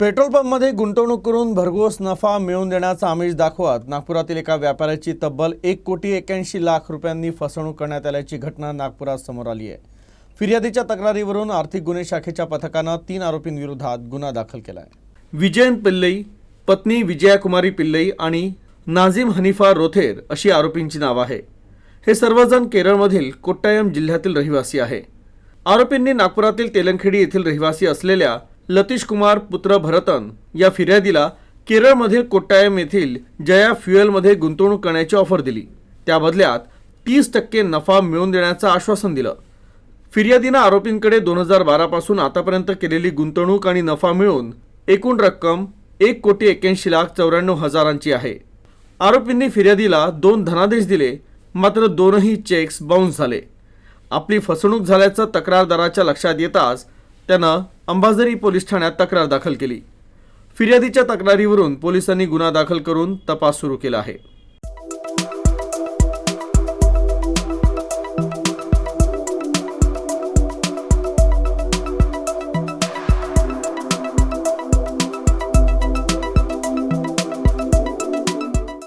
Petrol पंपमध्ये गुंतवणूक करून भरघोस नफा मिळवून देण्याचा आमिष दाखवत नागपुरातील एका व्यापाऱ्याची तब्बल एक कोटी एक्याऐंशी लाख रुपयांनी फसवणूक करण्यात आल्याची घटना नागपुरात समोर आली आहे. फिर्यादीच्या तक्रारीवरून आर्थिक गुन्हे शाखेच्या पथकानं तीन आरोपींविरोधात गुन्हा दाखल केला आहे विजयन पिल्लई पत्नी विजयाकुमारी पिल्लई आणि नाझिम हनीफा रोथेर अशी आरोपींची नावं आहे. हे सर्वजण केरळमधील कोट्टायम जिल्ह्यातील रहिवासी आहे. आरोपींनी नागपुरातील तेलंखेडी येथील रहिवासी असलेल्या लतीश कुमार पुत्र भरतन या फिर्यादीला केरळमधील कोट्टायम येथील जया फ्युएलमध्ये गुंतवणूक करण्याची ऑफर दिली. त्या बदल्यात तीस टक्के नफा मिळवून देण्याचं आश्वासन दिलं. फिर्यादीनं आरोपींकडे दोन हजार बारापासून आतापर्यंत केलेली गुंतवणूक आणि नफा मिळून एकूण रक्कम एक कोटी एक्याऐंशी लाख चौऱ्याण्णव हजारांची आहे. आरोपींनी फिर्यादीला दोन धनादेश दिले मात्र दोनही चेक्स बाउन्स झाले. आपली फसवणूक झाल्याचं तक्रारदाराच्या लक्षात येताच त्यानं अंबाझरी पोलीस ठाण्यात तक्रार दाखल केली. फिर्यादीच्या तक्रारीवरून पोलिसांनी गुन्हा दाखल करून तपास सुरू केला आहे.